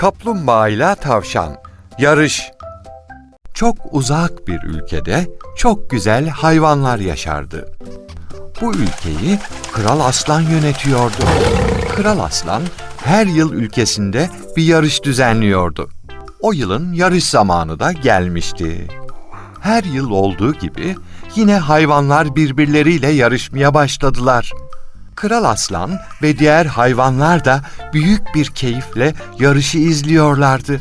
Kaplumbağa ile tavşan. Yarış. Çok uzak bir ülkede çok güzel hayvanlar yaşardı. Bu ülkeyi Kral Aslan yönetiyordu. Kral Aslan her yıl ülkesinde bir yarış düzenliyordu. O yılın yarış zamanı da gelmişti. Her yıl olduğu gibi yine hayvanlar birbirleriyle yarışmaya başladılar. Kral Aslan ve diğer hayvanlar da büyük bir keyifle yarışı izliyorlardı.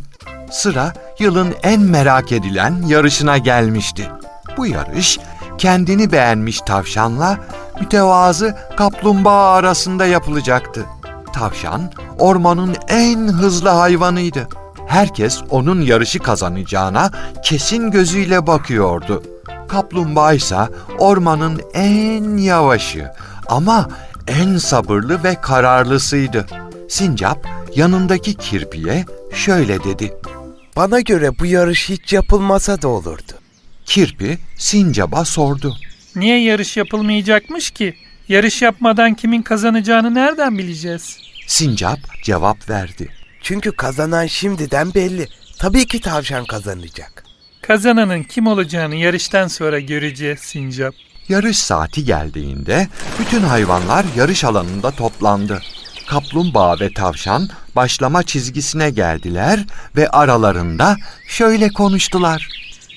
Sıra yılın en merak edilen yarışına gelmişti. Bu yarış kendini beğenmiş tavşanla mütevazı kaplumbağa arasında yapılacaktı. Tavşan ormanın en hızlı hayvanıydı. Herkes onun yarışı kazanacağına kesin gözüyle bakıyordu. Kaplumbağa ise ormanın en yavaşı ama en sabırlı ve kararlısıydı. Sincap yanındaki kirpiye şöyle dedi. Bana göre bu yarış hiç yapılmasa da olurdu. Kirpi Sincap'a sordu. Niye yarış yapılmayacakmış ki? Yarış yapmadan kimin kazanacağını nereden bileceğiz? Sincap cevap verdi. Çünkü kazanan şimdiden belli. Tabii ki tavşan kazanacak. Kazananın kim olacağını yarıştan sonra göreceğiz Sincap. Yarış saati geldiğinde bütün hayvanlar yarış alanında toplandı. Kaplumbağa ve tavşan başlama çizgisine geldiler ve aralarında şöyle konuştular.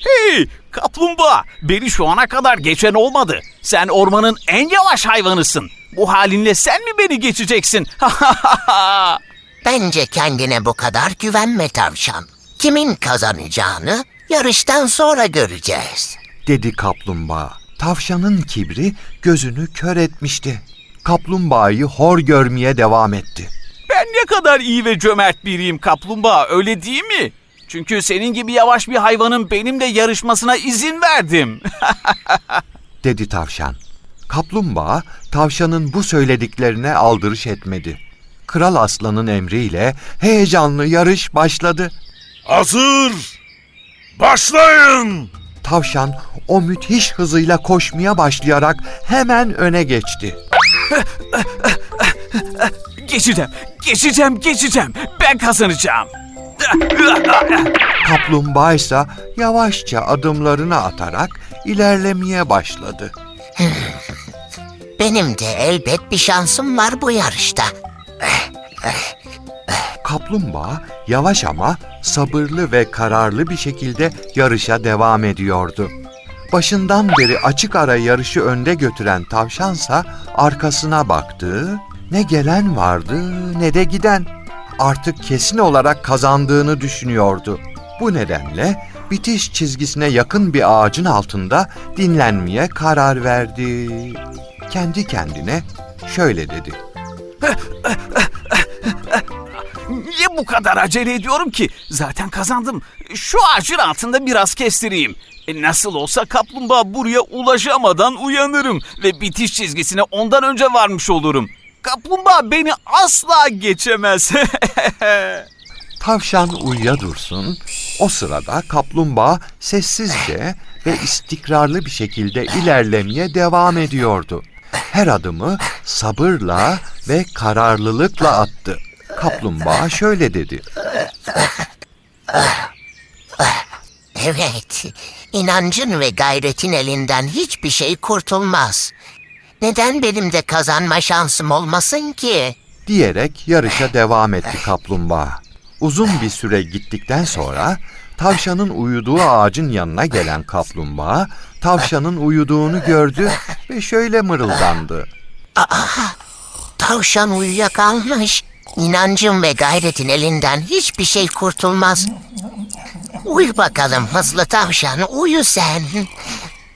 Hey kaplumbağa beni şu ana kadar geçen olmadı. Sen ormanın en yavaş hayvanısın. Bu halinle sen mi beni geçeceksin? Bence kendine bu kadar güvenme tavşan. Kimin kazanacağını yarıştan sonra göreceğiz. dedi kaplumbağa. Tavşanın kibri gözünü kör etmişti. Kaplumbağayı hor görmeye devam etti. ben ne kadar iyi ve cömert biriyim kaplumbağa öyle değil mi? Çünkü senin gibi yavaş bir hayvanın benimle yarışmasına izin verdim. dedi tavşan. Kaplumbağa tavşanın bu söylediklerine aldırış etmedi. Kral aslanın emriyle heyecanlı yarış başladı. Hazır! Başlayın! Tavşan o müthiş hızıyla koşmaya başlayarak hemen öne geçti. geçeceğim, geçeceğim, geçeceğim. Ben kazanacağım. Kaplumbağa ise yavaşça adımlarını atarak ilerlemeye başladı. Benim de elbet bir şansım var bu yarışta. Kaplumbağa yavaş ama sabırlı ve kararlı bir şekilde yarışa devam ediyordu. Başından beri açık ara yarışı önde götüren tavşansa arkasına baktı. Ne gelen vardı ne de giden. Artık kesin olarak kazandığını düşünüyordu. Bu nedenle bitiş çizgisine yakın bir ağacın altında dinlenmeye karar verdi. Kendi kendine şöyle dedi. Bu kadar acele ediyorum ki? Zaten kazandım. Şu ağacın altında biraz kestireyim. E nasıl olsa kaplumbağa buraya ulaşamadan uyanırım ve bitiş çizgisine ondan önce varmış olurum. Kaplumbağa beni asla geçemez. Tavşan uyuya dursun. O sırada kaplumbağa sessizce ve istikrarlı bir şekilde ilerlemeye devam ediyordu. Her adımı sabırla ve kararlılıkla attı. Kaplumbağa şöyle dedi. Evet, inancın ve gayretin elinden hiçbir şey kurtulmaz. Neden benim de kazanma şansım olmasın ki? Diyerek yarışa devam etti kaplumbağa. Uzun bir süre gittikten sonra tavşanın uyuduğu ağacın yanına gelen kaplumbağa tavşanın uyuduğunu gördü ve şöyle mırıldandı. Tavşan uyuyakalmış. İnancın ve gayretin elinden hiçbir şey kurtulmaz. Uyu bakalım hızlı tavşan, uyu sen.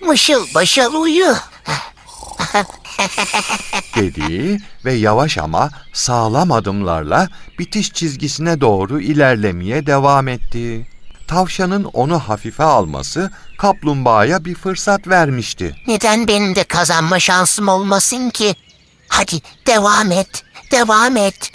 Mışıl başıl uyu. dedi ve yavaş ama sağlam adımlarla bitiş çizgisine doğru ilerlemeye devam etti. Tavşanın onu hafife alması kaplumbağaya bir fırsat vermişti. Neden benim de kazanma şansım olmasın ki? Hadi devam et, devam et.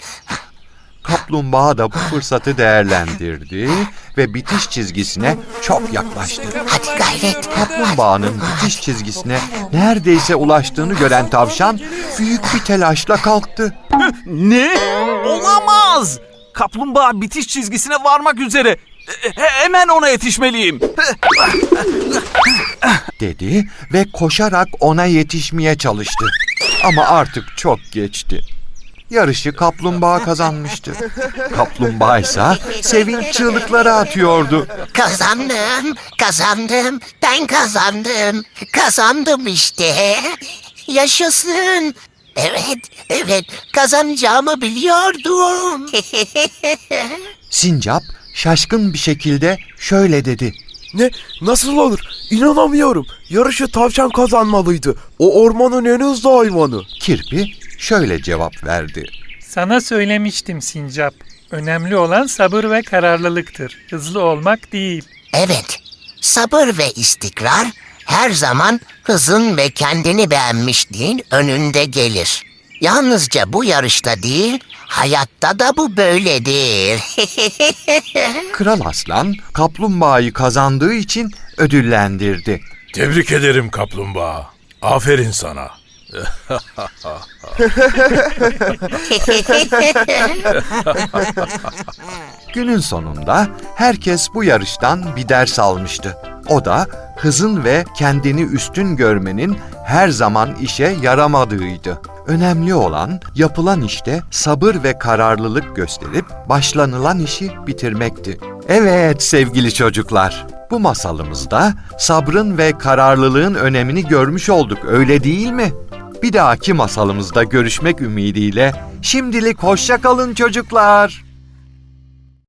Kaplumbağa da bu fırsatı değerlendirdi ve bitiş çizgisine çok yaklaştı. Hadi gayret. Kaplumbağanın bitiş çizgisine neredeyse ulaştığını gören tavşan büyük bir telaşla kalktı. ne? Olamaz. Kaplumbağa bitiş çizgisine varmak üzere. E, e, hemen ona yetişmeliyim. dedi ve koşarak ona yetişmeye çalıştı. Ama artık çok geçti. Yarışı kaplumbağa kazanmıştı. Kaplumbağa ise sevinç çığlıkları atıyordu. Kazandım, kazandım, ben kazandım. Kazandım işte. Yaşasın. Evet, evet, kazanacağımı biliyordum. Sincap şaşkın bir şekilde şöyle dedi. Ne? Nasıl olur? İnanamıyorum. Yarışı tavşan kazanmalıydı. O ormanın en hızlı hayvanı. Kirpi şöyle cevap verdi. Sana söylemiştim Sincap. Önemli olan sabır ve kararlılıktır. Hızlı olmak değil. evet, sabır ve istikrar her zaman hızın ve kendini beğenmişliğin önünde gelir. Yalnızca bu yarışta değil, hayatta da bu böyledir. Kral Aslan kaplumbağayı kazandığı için ödüllendirdi. Tebrik ederim kaplumbağa. Aferin sana. Günün sonunda herkes bu yarıştan bir ders almıştı. O da hızın ve kendini üstün görmenin her zaman işe yaramadığıydı. Önemli olan yapılan işte sabır ve kararlılık gösterip başlanılan işi bitirmekti. Evet sevgili çocuklar, bu masalımızda sabrın ve kararlılığın önemini görmüş olduk öyle değil mi? Bir dahaki masalımızda görüşmek ümidiyle şimdilik hoşça kalın çocuklar.